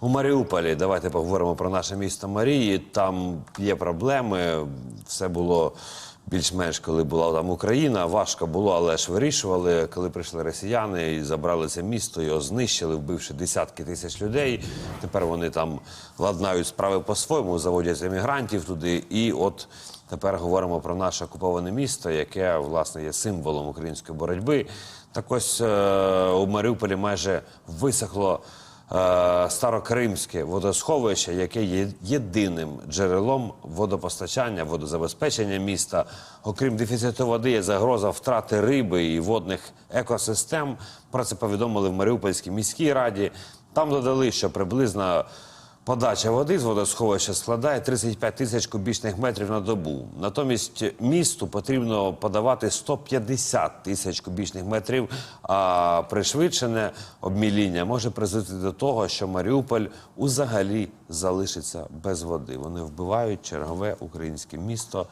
У Маріуполі давайте поговоримо про наше місто Марії. Там є проблеми. Все було більш-менш, коли була там Україна. Важко було, але ж вирішували. Коли прийшли росіяни і забрали це місто, його знищили, вбивши десятки тисяч людей. Тепер вони там ладнають справи по-своєму, заводять емігрантів туди. І от тепер говоримо про наше окуповане місто, яке власне є символом української боротьби. Так ось е, у Маріуполі майже висохло старокримське водосховище, яке є єдиним джерелом водопостачання, водозабезпечення міста. Окрім дефіциту води, є загроза втрати риби і водних екосистем. Про це повідомили в Маріупольській міській раді. Там додали, що приблизно Подача води з водосховища складає 35 тисяч кубічних метрів на добу. Натомість місту потрібно подавати 150 тисяч кубічних метрів. А пришвидшене обміління може призвести до того, що Маріуполь узагалі залишиться без води. Вони вбивають чергове українське місто.